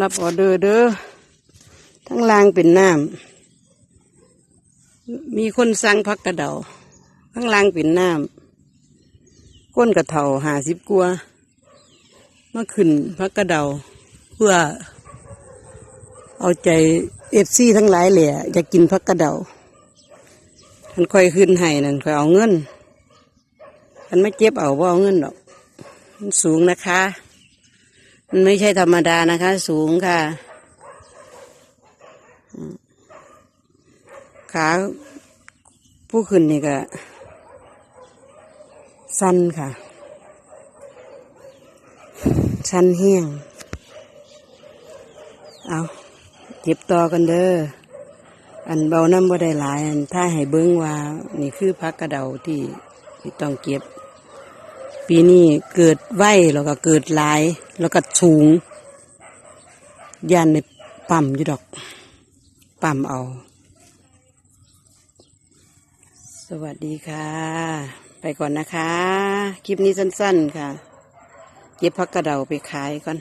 รับออเดอร์เด้อทั้งล่างเป็นน้ำมีคนสั่งพักกระเดาทั้งล่างเป็นน้ำก้นกระเถาหาสิบกัวมาขึ้นพักกระเดา เพื่อ เอาใจเอฟซีทั้งหลายแหละอยากกินพักกระเดาท่านค่อยขึ้นให้นั่นค่อยเอาเงินท่านไม่เจ็บเอาว่าเอาเงินหรอกมันสูงนะคะ มันไม่ใช่ธรรมดานะคะ สูงค่ะ ขาผู้ขึ้นนี่ก็ สั้นค่ะ สั้นเฮี้ยง เอาเก็บต่อกันเด้ออันเบาน้ำบ่ได้หลาย อันถ้าให้เบิ้งว่า นี่คือพักกระเดาที่ที่ต้องเก็บ ปีนี้เกิดไวแล้วก็เกิดหลาย แล้วก็สูงยันในปั่มอยู่ดอก ปั่มเอา สวัสดีค่ะ ไปก่อนนะคะ คลิปนี้สั้นๆค่ะ เย็บพักกระเดาไปขายก่อน